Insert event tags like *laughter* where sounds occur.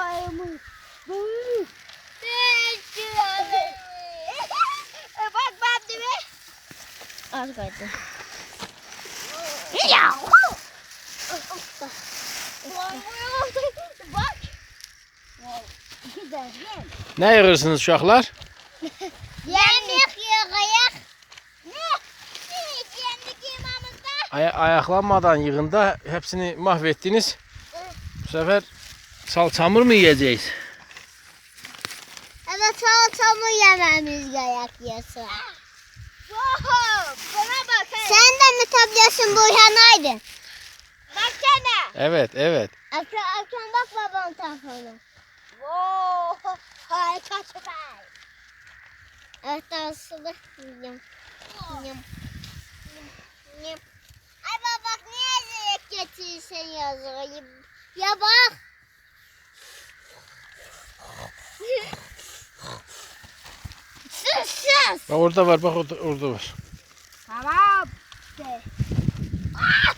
ayağımı. *laughs* Bak ben de mi? Az kaydı. Ya. Bak. Güzel. Ne yığırsınız uşaqlar? Yemek yiyecek. Ne? Sinik yendik imamızda. Aya ayaklanmadan yığında hepsini mahvettiniz. Bu sefer salçamur mu yiyeceğiz? Evet salatamı yememiz bana bak. Sen de mi tablıyorsun Burhan Baksana. Evet, evet. Akşam akşam bak babam telefonu. Wow, harika süper. Evet aslında yiyeceğim. Yiyeceğim. Yiyeceğim. Ay baba niye zirek getirirsen yazıyı. Ya bak. Bak orada var bak orada, orada var. Tamam. De. Aa!